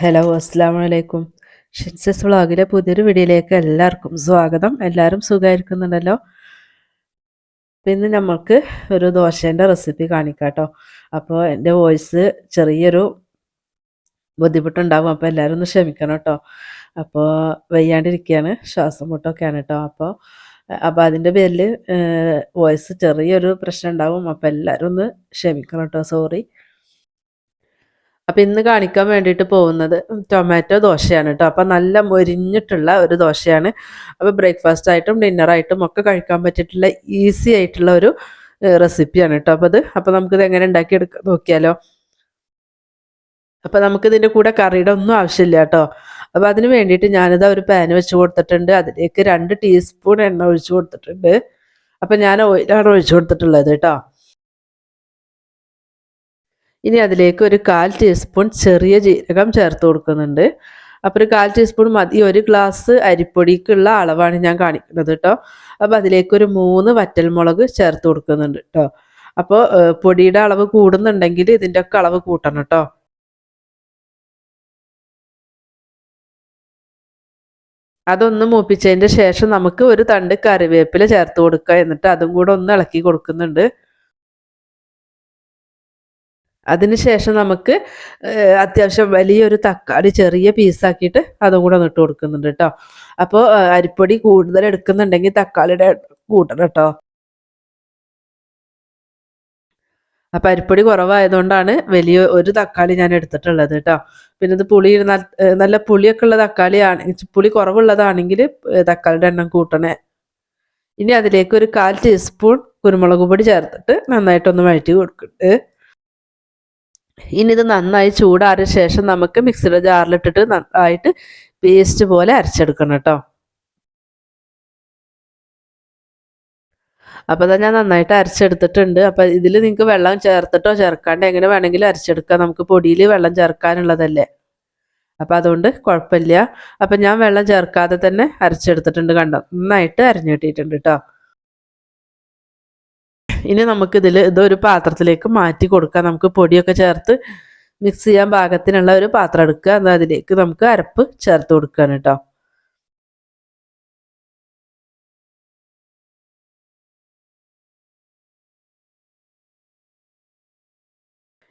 Hello അസ്സാം വലൈക്കും ഷിൻസസ് വ്ളോഗിലെ പുതിയൊരു വീഡിയോയിലേക്ക് എല്ലാവർക്കും സ്വാഗതം. എല്ലാവരും സുഖമായിരിക്കുന്നുണ്ടല്ലോ? പിന്നെ നമ്മൾക്ക് ഒരു ദോശേന്റെ റെസിപ്പി കാണിക്കാം കേട്ടോ അപ്പോൾ എന്റെ വോയിസ് ചെറിയൊരു ബുദ്ധിമുട്ടുണ്ടാകും അപ്പോൾ എല്ലാവരും ഒന്ന് ക്ഷമിക്കണം കേട്ടോ. അപ്പോൾ വയ്യാണ്ടിരിക്കുകയാണ്. ശ്വാസം മുട്ടൊക്കെയാണ് കേട്ടോ. അപ്പോൾ അപ്പോൾ അതിന്റെ പേരിൽ വോയിസ് ചെറിയൊരു പ്രശ്നം ഉണ്ടാകും അപ്പോൾ എല്ലാവരും ഒന്ന് ക്ഷമിക്കണം കേട്ടോ. സോറി അപ്പം ഇന്ന് കാണിക്കാൻ വേണ്ടിയിട്ട് പോകുന്നത് ടൊമാറ്റോ ദോശയാണ് കേട്ടോ അപ്പം നല്ല മൊരിഞ്ഞിട്ടുള്ള ഒരു ദോശയാണ്. അപ്പോൾ ബ്രേക്ക്ഫാസ്റ്റ് ആയിട്ടും ഡിന്നറായിട്ടും ഒക്കെ കഴിക്കാൻ പറ്റിയിട്ടുള്ള ഈസി ആയിട്ടുള്ള ഒരു റെസിപ്പിയാണ് കേട്ടോ അപ്പോൾ അത് അപ്പോൾ നമുക്കിത് എങ്ങനെ ഉണ്ടാക്കിയെടുക്കാൻ നോക്കിയാലോ. അപ്പോൾ നമുക്കിതിന്റെ കൂടെ കറിയുടെ ഒന്നും ആവശ്യമില്ല കേട്ടോ അപ്പോൾ അതിന് വേണ്ടിയിട്ട് ഞാനിത് ഒരു പാൻ വെച്ച് കൊടുത്തിട്ടുണ്ട്. അതിലേക്ക് രണ്ട് ടീസ്പൂൺ എണ്ണ ഒഴിച്ച് കൊടുത്തിട്ടുണ്ട്. അപ്പം ഞാൻ ഓയിലാണ് ഒഴിച്ച് കൊടുത്തിട്ടുള്ളത് കേട്ടോ ഇനി അതിലേക്ക് ഒരു കാൽ ടീസ്പൂൺ ചെറിയ ജീരകം ചേർത്ത് കൊടുക്കുന്നുണ്ട്. അപ്പോൾ ഒരു കാൽ ടീസ്പൂൺ മതി. ഒരു ഗ്ലാസ് അരിപ്പൊടിക്കുള്ള അളവാണ് ഞാൻ കാണിക്കുന്നത് കേട്ടോ അപ്പോൾ അതിലേക്ക് ഒരു മൂന്ന് വറ്റൽമുളക് ചേർത്ത് കൊടുക്കുന്നുണ്ട് കേട്ടോ അപ്പോൾ പൊടിയുടെ അളവ് കൂടുന്നുണ്ടെങ്കിൽ ഇതിന്റെ ഒക്കെ അളവ് കൂട്ടണം കേട്ടോ അതൊന്ന് മൂപ്പിച്ചതിന്റെ ശേഷം നമുക്ക് ഒരു തണ്ട് കറിവേപ്പില ചേർത്ത് കൊടുക്കുക എന്നിട്ട് അതും കൂടെ ഒന്ന് ഇളക്കി കൊടുക്കുന്നുണ്ട്. അതിനുശേഷം നമുക്ക് അത്യാവശ്യം വലിയൊരു തക്കാളി ചെറിയ പീസാക്കിയിട്ട് അതും കൂടെ ഇട്ട് കൊടുക്കുന്നുണ്ട് കേട്ടോ. അപ്പോൾ അരിപ്പൊടി കൂടുതൽ എടുക്കുന്നുണ്ടെങ്കിൽ തക്കാളിയുടെ കൂട്ടണം കേട്ടോ. അപ്പം അരിപ്പൊടി കുറവായതുകൊണ്ടാണ് വലിയ ഒരു തക്കാളി ഞാൻ എടുത്തിട്ടുള്ളത് കേട്ടോ. പിന്നെ ഇത് പുളി നല്ല പുളിയൊക്കെ ഉള്ള തക്കാളിയാണ് പുളി കുറവുള്ളതാണെങ്കിൽ തക്കാളിയുടെ എണ്ണം കൂട്ടണേ. ഇനി അതിലേക്ക് ഒരു കാൽ ടീസ്പൂൺ കുരുമുളക് പൊടി ചേർത്തിട്ട് നന്നായിട്ടൊന്ന് വഴറ്റി കൊടുക്കുന്നുണ്ട് ഇനി ഇത് നന്നായി ചൂടാറിയ ശേഷം നമുക്ക് മിക്സിയുടെ ജാറിലിട്ടിട്ട് നന്നായിട്ട് പേസ്റ്റ് പോലെ അരച്ചെടുക്കണം കേട്ടോ. അപ്പോൾ അതാ ഞാൻ നന്നായിട്ട് അരച്ചെടുത്തിട്ടുണ്ട്. അപ്പോൾ ഇതിൽ നിങ്ങൾക്ക് വെള്ളം ചേർത്തിട്ടോ ചേർക്കാണ്ട് എങ്ങനെ വേണമെങ്കിലും അരച്ചെടുക്കാം. നമുക്ക് പൊടിയിൽ വെള്ളം ചേർക്കാനുള്ളതല്ലേ. അപ്പോൾ അതുകൊണ്ട് കുഴപ്പമില്ല. അപ്പം ഞാൻ വെള്ളം ചേർക്കാതെ തന്നെ അരച്ചെടുത്തിട്ടുണ്ട് കണ്ടോ. നന്നായിട്ട് അരഞ്ഞു കിട്ടിയിട്ടുണ്ട് കേട്ടോ. ഇനി നമുക്ക് നമുക്കിതിൽ ഇതൊരു പാത്രത്തിലേക്ക് മാറ്റി കൊടുക്കാം. നമുക്ക് പൊടിയൊക്കെ ചേർത്ത് മിക്സ് ചെയ്യാൻ പാകത്തിനുള്ള ഒരു പാത്രം എടുക്കുക. എന്നാൽ അതിലേക്ക് നമുക്ക് അരപ്പ് ചേർത്ത് കൊടുക്കുകയാണ് കേട്ടോ.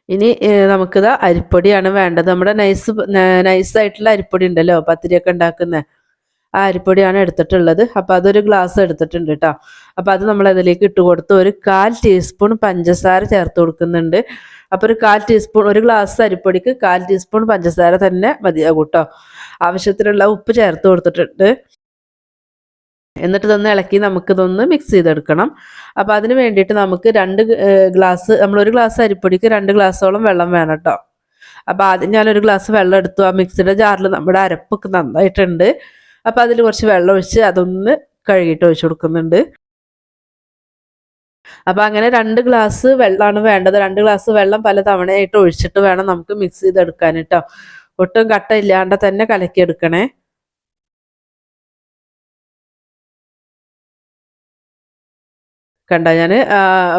ഇനി നമുക്കിത് അരിപ്പൊടിയാണ് വേണ്ടത്. നമ്മുടെ നൈസ് നൈസായിട്ടുള്ള അരിപ്പൊടി ഉണ്ടല്ലോ പത്തിരിയൊക്കെ ഉണ്ടാക്കുന്നത് ആ അരിപ്പൊടിയാണ് എടുത്തിട്ടുള്ളത്. അപ്പോൾ അതൊരു ഗ്ലാസ് എടുത്തിട്ടുണ്ട് കേട്ടോ അപ്പോൾ അത് നമ്മൾ അതിലേക്ക് ഇട്ട് കൊടുത്ത് ഒരു കാൽ ടീസ്പൂൺ പഞ്ചസാര ചേർത്ത് കൊടുക്കുന്നുണ്ട്. അപ്പോൾ ഒരു കാൽ ടീസ്പൂൺ ഒരു ഗ്ലാസ് അരിപ്പൊടിക്ക് കാൽ ടീസ്പൂൺ പഞ്ചസാര തന്നെ മതിയാകും കേട്ടോ ആവശ്യത്തിനുള്ള ഉപ്പ് ചേർത്ത് കൊടുത്തിട്ടുണ്ട്. എന്നിട്ട് ഇതൊന്ന് ഇളക്കി നമുക്കിതൊന്ന് മിക്സ് ചെയ്തെടുക്കണം. അപ്പോൾ അതിന് വേണ്ടിയിട്ട് നമുക്ക് രണ്ട് ഗ്ലാസ് നമ്മൾ ഒരു ഗ്ലാസ് അരിപ്പൊടിക്ക് രണ്ട് ഗ്ലാസ്സോളം വെള്ളം വേണം കേട്ടോ അപ്പോൾ ആദ്യം ഞാനൊരു ഗ്ലാസ് വെള്ളം എടുത്തു. ആ മിക്സിയുടെ ജാറിൽ നമ്മുടെ അരപ്പൊക്കെ നന്നായിട്ടുണ്ട്. അപ്പോൾ അതിൽ കുറച്ച് വെള്ളം ഒഴിച്ച് അതൊന്ന് കഴുകിയിട്ട് ഒഴിച്ചു കൊടുക്കുന്നുണ്ട്. അപ്പോൾ അങ്ങനെ രണ്ട് ഗ്ലാസ് വെള്ളമാണ് വേണ്ടത്. രണ്ട് ഗ്ലാസ് വെള്ളം പല തവണയായിട്ട് ഒഴിച്ചിട്ട് വേണം നമുക്ക് മിക്സ് ചെയ്തെടുക്കാൻ കേട്ടോ ഒട്ടും കട്ട ഇല്ലാണ്ട് തന്നെ കലക്കിയെടുക്കണേ. കണ്ട ഞാൻ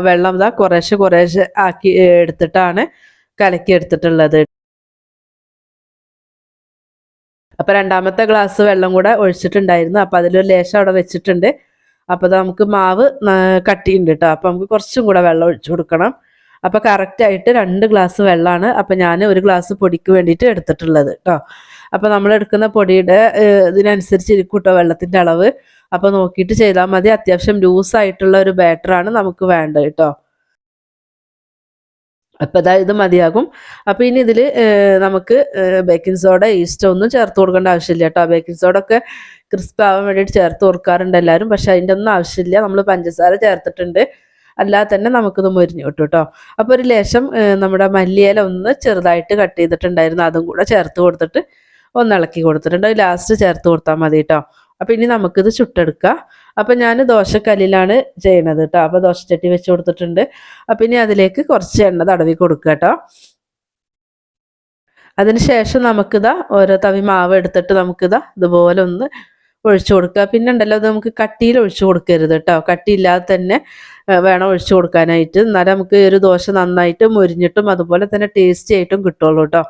വെള്ളം ഇതാ കുറേശ്ശെ കുറേശ്ശെ ആക്കി എടുത്തിട്ടാണ് കലക്കി എടുത്തിട്ടുള്ളത് അപ്പോൾ രണ്ടാമത്തെ ഗ്ലാസ് വെള്ളം കൂടെ ഒഴിച്ചിട്ടുണ്ടായിരുന്നു. അപ്പോൾ അതിലൊരു ലേശം അവിടെ വെച്ചിട്ടുണ്ട്. അപ്പോൾ നമുക്ക് മാവ് കട്ടിയുണ്ട് കേട്ടോ അപ്പോൾ നമുക്ക് കുറച്ചും കൂടെ വെള്ളം ഒഴിച്ചു കൊടുക്കണം. അപ്പോൾ കറക്റ്റായിട്ട് രണ്ട് ഗ്ലാസ് വെള്ളമാണ് അപ്പോൾ ഞാൻ ഒരു ഗ്ലാസ് പൊടിക്ക് വേണ്ടിയിട്ട് എടുത്തിട്ടുള്ളത് കേട്ടോ അപ്പോൾ നമ്മൾ എടുക്കുന്ന പൊടിയുടെ ഇതിനനുസരിച്ച് ഇരിക്കും കേട്ടോ അളവ്. അപ്പോൾ നോക്കിയിട്ട് ചെയ്താൽ മതി. അത്യാവശ്യം ലൂസായിട്ടുള്ള ഒരു ബാറ്ററാണ് നമുക്ക് വേണ്ടത് കേട്ടോ അപ്പോൾ അതായത് ഇത് മതിയാകും. അപ്പോൾ ഇനി ഇതിൽ നമുക്ക് ബേക്കിംഗ് സോഡ ഈസ്റ്റ് ഒന്നും ചേർത്ത് കൊടുക്കേണ്ട ആവശ്യമില്ല കേട്ടോ ബേക്കിംഗ് സോഡ ഒക്കെ ക്രിസ്പ് ആവാൻ വേണ്ടിയിട്ട് ചേർത്ത് കൊടുക്കാറുണ്ട് എല്ലാവരും പക്ഷേ അതിന്റെ ഒന്നും ആവശ്യമില്ല. നമ്മൾ പഞ്ചസാര ചേർത്തിട്ടുണ്ട്. അല്ലാതെ തന്നെ നമുക്കിത് മുരിഞ്ഞു കിട്ടും കേട്ടോ അപ്പോൾ ഒരു ലേശം നമ്മുടെ മല്ലിയില ഒന്ന് ചെറുതായിട്ട് കട്ട് ചെയ്തിട്ടുണ്ടായിരുന്നു. അതും കൂടെ ചേർത്ത് കൊടുത്തിട്ട് ഒന്ന് ഇളക്കി കൊടുത്തിട്ടുണ്ട്. ലാസ്റ്റ് ചേർത്ത് കൊടുത്താൽ മതി കേട്ടോ അപ്പോൾ ഇനി നമുക്കിത് ചുട്ടെടുക്കാം. അപ്പം ഞാൻ ദോശക്കല്ലിലാണ് ചെയ്യണത് കേട്ടോ അപ്പോൾ ദോശച്ചട്ടി വെച്ച് കൊടുത്തിട്ടുണ്ട്. അപ്പം ഇനി അതിലേക്ക് കുറച്ച് എണ്ണ തടവി കൊടുക്കുക കേട്ടോ അതിനുശേഷം നമുക്കിതാ ഓരോ തവി മാവ് എടുത്തിട്ട് നമുക്കിതാ ഇതുപോലെ ഒന്ന് ഒഴിച്ചു കൊടുക്കുക. പിന്നെ ഉണ്ടല്ലോ അത് നമുക്ക് കട്ടിയിൽ ഒഴിച്ചു കൊടുക്കരുത് കേട്ടോ കട്ടിയില്ലാതെ തന്നെ വേണം ഒഴിച്ചു കൊടുക്കാനായിട്ട്. എന്നാലും നമുക്ക് ഒരു ദോശ നന്നായിട്ട് മുരിഞ്ഞിട്ടും അതുപോലെ തന്നെ ടേസ്റ്റി ആയിട്ടും കിട്ടുള്ളൂ കേട്ടോ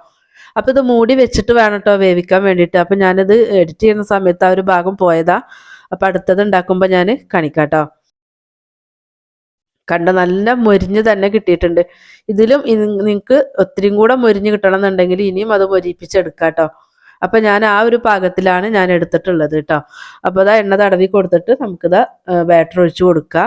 അപ്പോൾ ഇത് മൂടി വെച്ചിട്ട് വേണം കേട്ടോ വേവിക്കാൻ വേണ്ടിയിട്ട്. അപ്പം ഞാനിത് എഡിറ്റ് ചെയ്യുന്ന സമയത്ത് ആ ഒരു ഭാഗം പോയതാ. അപ്പം അടുത്തത് ഉണ്ടാക്കുമ്പോൾ ഞാൻ കാണിക്കാട്ടോ. കണ്ട? നല്ല മൊരിഞ്ഞ് തന്നെ കിട്ടിയിട്ടുണ്ട്. ഇതിലും നിങ്ങൾക്ക് ഒത്തിരിയും കൂടെ മൊരിഞ്ഞ് കിട്ടണം എന്നുണ്ടെങ്കിൽ ഇനിയും അത് മൊരിപ്പിച്ചെടുക്കാം കേട്ടോ അപ്പൊ ഞാൻ ആ ഒരു പാകത്തിലാണ് ഞാൻ എടുത്തിട്ടുള്ളത് കേട്ടോ. അപ്പോൾ അതാ എണ്ണ തടവി കൊടുത്തിട്ട് നമുക്കിതാ ബാറ്റർ ഒഴിച്ചു കൊടുക്കുക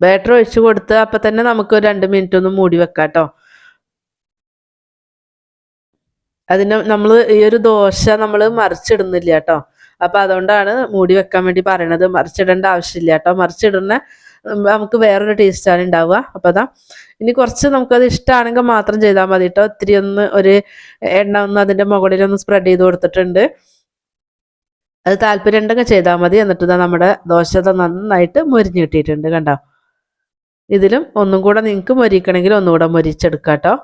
ബാറ്റർ ഒഴിച്ചു കൊടുത്ത് അപ്പൊ തന്നെ നമുക്ക് ഒരു രണ്ട് മിനിറ്റ് ഒന്ന് മൂടി വെക്കാം കേട്ടോ അതിന് നമ്മൾ ഈ ഒരു ദോശ നമ്മൾ മറിച്ചിടുന്നില്ല കേട്ടോ അപ്പൊ അതുകൊണ്ടാണ് മൂടി വെക്കാൻ വേണ്ടി പറയണത്. മറിച്ചിടേണ്ട ആവശ്യമില്ല കേട്ടോ മറിച്ചിടുന്ന നമുക്ക് വേറൊരു ടേസ്റ്റാണ് ഉണ്ടാവുക. അപ്പൊ അതാ ഇനി കുറച്ച് നമുക്കത് ഇഷ്ടമാണെങ്കിൽ മാത്രം ചെയ്താൽ മതി കേട്ടോ ഒത്തിരി ഒന്ന് ഒരു എണ്ണ ഒന്ന് അതിന്റെ മുകളിൽ ഒന്ന് സ്പ്രെഡ് ചെയ്ത് കൊടുത്തിട്ടുണ്ട്. അത് താല്പര്യം ഉണ്ടെങ്കിൽ ചെയ്താൽ മതി. എന്നിട്ട് നമ്മുടെ ദോശ നന്നായിട്ട് മുരിഞ്ഞു കിട്ടിയിട്ടുണ്ട് കണ്ടോ. ഇതിലും ഒന്നും കൂടെ നിങ്ങൾക്ക് മൊരിക്കണമെങ്കിൽ ഒന്നുകൂടെ മൊരിച്ചെടുക്കാം കേട്ടോ.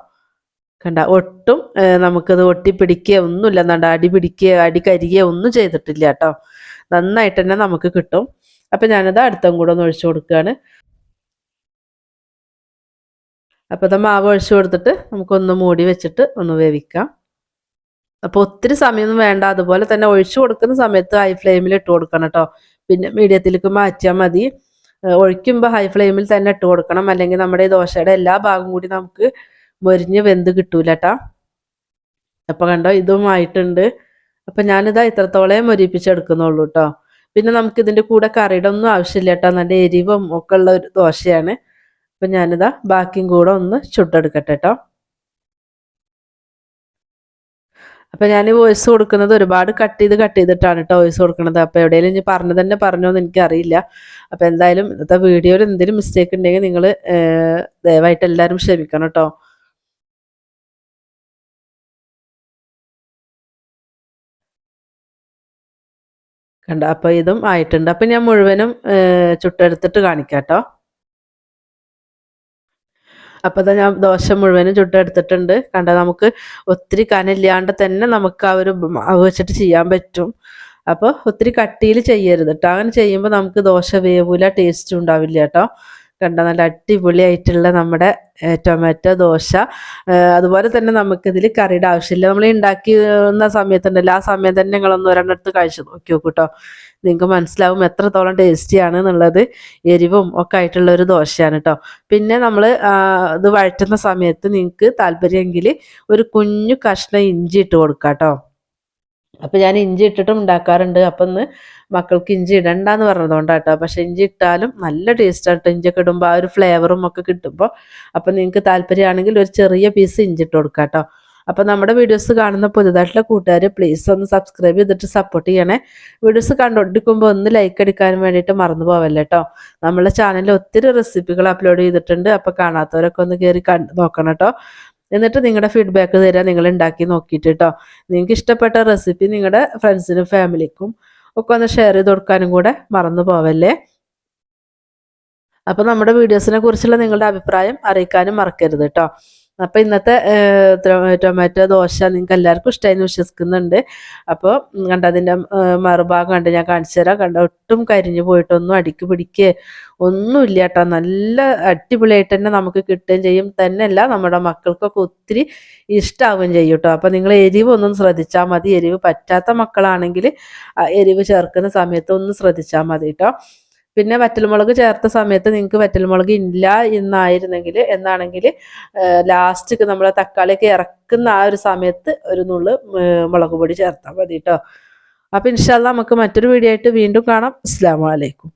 കണ്ട ഒട്ടും നമുക്കത് ഒട്ടിപ്പിടിക്കുക ഒന്നുമില്ല. എന്താണ്ട് അടി പിടിക്കുക അടി കരിയുക ഒന്നും ചെയ്തിട്ടില്ല കേട്ടോ. നന്നായിട്ട് തന്നെ നമുക്ക് കിട്ടും. അപ്പം ഞാനത് അടുത്തും കൂടെ ഒന്ന് ഒഴിച്ചു കൊടുക്കുകയാണ്. അപ്പോൾ അത് മാവ് ഒഴിച്ചു കൊടുത്തിട്ട് നമുക്കൊന്ന് മൂടി വെച്ചിട്ട് ഒന്ന് വേവിക്കാം. അപ്പോൾ ഒത്തിരി സമയമൊന്നും വേണ്ട. അതുപോലെ തന്നെ ഒഴിച്ചു കൊടുക്കുന്ന സമയത്ത് ഹൈ ഫ്ലെയിമിൽ ഇട്ട് കൊടുക്കണം കേട്ടോ. പിന്നെ മീഡിയത്തിലേക്ക് മാറ്റിയാൽ മതി. ഒഴിക്കുമ്പോൾ ഹൈ ഫ്ലെയിമിൽ തന്നെ ഇട്ട് കൊടുക്കണം. അല്ലെങ്കിൽ നമ്മുടെ ദോശയുടെ എല്ലാ ഭാഗവും കൂടി നമുക്ക് മൊരിഞ്ഞ് വെന്ത് കിട്ടൂല കേട്ടാ അപ്പം കണ്ടോ ഇതും ആയിട്ടുണ്ട്. അപ്പം ഞാനിതാ ഇത്രത്തോളേ മൊരിപ്പിച്ചെടുക്കുന്നുള്ളൂ കേട്ടോ പിന്നെ നമുക്ക് ഇതിന്റെ കൂടെ കറിയുടെ ഒന്നും ആവശ്യമില്ല കേട്ടോ നല്ല എരിവും ഒക്കെ ഉള്ള ഒരു ദോശയാണ്. അപ്പം ഞാനിതാ ബാക്കിയും കൂടെ ഒന്ന് ചുട്ടെടുക്കട്ടെ കേട്ടോ അപ്പം ഞാൻ വോയിസ് കൊടുക്കുന്നത് ഒരുപാട് കട്ട് ചെയ്ത് കട്ട് ചെയ്തിട്ടാണ് കേട്ടോ വോയിസ് കൊടുക്കുന്നത് അപ്പോൾ എവിടെയെങ്കിലും ഇനി പറഞ്ഞു തന്നെ പറഞ്ഞോന്ന് എനിക്കറിയില്ല. അപ്പോൾ എന്തായാലും ഇന്നത്തെ വീഡിയോയിൽ എന്തെങ്കിലും മിസ്റ്റേക്ക് ഉണ്ടെങ്കിൽ നിങ്ങൾ ദയവായിട്ട് എല്ലാവരും ക്ഷമിക്കണം കേട്ടോ കണ്ട? അപ്പോൾ ഇതും ആയിട്ടുണ്ട്. അപ്പം ഞാൻ മുഴുവനും ചുട്ടെടുത്തിട്ട് കാണിക്കാം കേട്ടോ അപ്പോൾ ഞാൻ ദോശ മുഴുവനും ചുട്ടെടുത്തിട്ടുണ്ട്. കണ്ട നമുക്ക് ഒത്തിരി കനില്ലാണ്ട് തന്നെ നമുക്ക് ആ ഒരു വെച്ചിട്ട് ചെയ്യാൻ പറ്റും. അപ്പോൾ ഒത്തിരി കട്ടിയിൽ ചെയ്യരുത് കേട്ടോ അങ്ങനെ ചെയ്യുമ്പോൾ നമുക്ക് ദോശ വേവൂല ടേസ്റ്റും ഉണ്ടാവില്ല കേട്ടോ കണ്ട നല്ല അടിപൊളിയായിട്ടുള്ള നമ്മുടെ ടൊമാറ്റോ ദോശ. അതുപോലെ തന്നെ നമുക്കിതിൽ കറിയുടെ ആവശ്യമില്ല. നമ്മൾ ഉണ്ടാക്കി സമയത്തുണ്ടല്ലോ ആ സമയം തന്നെ നിങ്ങളൊന്ന് ഒരെണ്ണടുത്ത് കഴിച്ചു നോക്കി നോക്കൂ കേട്ടോ നിങ്ങൾക്ക് മനസ്സിലാവും എത്രത്തോളം ടേസ്റ്റിയാണ് എന്നുള്ളത്. എരിവും ഒക്കെ ആയിട്ടുള്ള ഒരു ദോശയാണ് കേട്ടോ പിന്നെ നമ്മൾ ഇത് വഴറ്റുന്ന സമയത്ത് നിങ്ങൾക്ക് താല്പര്യമെങ്കിൽ ഒരു കുഞ്ഞു കഷ്ണം ഇഞ്ചി ഇട്ട് കൊടുക്കാം കേട്ടോ അപ്പം ഞാൻ ഇഞ്ചി ഇട്ടിട്ടും ഉണ്ടാക്കാറുണ്ട്. അപ്പം ഒന്ന് മക്കൾക്ക് ഇഞ്ചി ഇടണ്ടെന്ന് പറഞ്ഞതുകൊണ്ടാട്ടോ പക്ഷെ ഇഞ്ചി ഇട്ടാലും നല്ല ടേസ്റ്റാണ് കേട്ടോ ഇഞ്ചിയൊക്കെ ഇടുമ്പോൾ ആ ഒരു ഫ്ലേവറും ഒക്കെ കിട്ടുമ്പോൾ അപ്പം നിങ്ങൾക്ക് താല്പര്യമാണെങ്കിൽ ഒരു ചെറിയ പീസ് ഇഞ്ചി ഇട്ട് കൊടുക്കാം കേട്ടോ അപ്പം നമ്മുടെ വീഡിയോസ് കാണുന്ന പുതുതായിട്ടുള്ള കൂട്ടുകാർ പ്ലീസ് ഒന്ന് സബ്സ്ക്രൈബ് ചെയ്തിട്ട് സപ്പോർട്ട് ചെയ്യണേ. വീഡിയോസ് കണ്ടുകൊണ്ടിരിക്കുമ്പോൾ ഒന്ന് ലൈക്ക് അടിക്കാൻ വേണ്ടിയിട്ട് മറന്നു പോവല്ലേ കേട്ടോ നമ്മളെ ചാനലിൽ ഒത്തിരി റെസിപ്പികൾ അപ്ലോഡ് ചെയ്തിട്ടുണ്ട്. അപ്പോൾ കാണാത്തവരൊക്കെ ഒന്ന് കയറി നോക്കണം കേട്ടോ എന്നിട്ട് നിങ്ങളുടെ ഫീഡ്ബാക്ക് തരാൻ നിങ്ങൾ ഉണ്ടാക്കി നോക്കിയിട്ട് കേട്ടോ നിങ്ങൾക്ക് ഇഷ്ടപ്പെട്ട റെസിപ്പി നിങ്ങളുടെ ഫ്രണ്ട്സിനും ഫാമിലിക്കും ഒക്കെ ഒന്ന് ഷെയർ ചെയ്ത് കൊടുക്കാനും കൂടെ മറന്നു പോവല്ലേ. അപ്പോൾ നമ്മുടെ വീഡിയോസിനെ കുറിച്ചുള്ള നിങ്ങളുടെ അഭിപ്രായം അറിയിക്കാനും മറക്കരുത് കേട്ടോ അപ്പോൾ ഇന്നത്തെ ടൊമാറ്റോ ദോശ നിങ്ങൾക്ക് എല്ലാവർക്കും ഇഷ്ടമായിരുന്നു വിശ്വസിക്കുന്നുണ്ട്. അപ്പോൾ കണ്ട അതിന്റെ മറുഭാഗം കണ്ട് ഞാൻ കാണിച്ചു തരാം. കണ്ട ഒട്ടും കരിഞ്ഞു പോയിട്ടൊന്നും അടിക്ക് പിടിക്കുക ഒന്നുമില്ല കേട്ടോ. നല്ല അടിപൊളിയായിട്ട് തന്നെ നമുക്ക് കിട്ടുകയും ചെയ്യും. തന്നെയല്ല നമ്മുടെ മക്കൾക്കൊക്കെ ഒത്തിരി ഇഷ്ടമാവുകയും ചെയ്യും കേട്ടോ. അപ്പോൾ നിങ്ങൾ എരിവ് ഒന്നും ശ്രദ്ധിച്ചാൽ മതി. എരിവ് പറ്റാത്ത മക്കളാണെങ്കിൽ എരിവ് ചേർക്കുന്ന സമയത്ത് ഒന്ന് ശ്രദ്ധിച്ചാൽ മതി കേട്ടോ. പിന്നെ വറ്റൽമുളക് ചേർത്ത സമയത്ത് നിങ്ങൾക്ക് വറ്റൽമുളക് ഇല്ല എന്നായിരുന്നെങ്കിൽ എന്നാണെങ്കിൽ ലാസ്റ്റ് നമ്മൾ തക്കാളിയൊക്കെ ഇറക്കുന്ന ആ ഒരു സമയത്ത് ഒരു നുള്ള് മുളക് പൊടി ചേർത്താൽ മതി കേട്ടോ അപ്പം ഇൻഷാല്ല നമുക്ക് മറ്റൊരു വീഡിയോ ആയിട്ട് വീണ്ടും കാണാം. അസ്സാം വലൈക്കും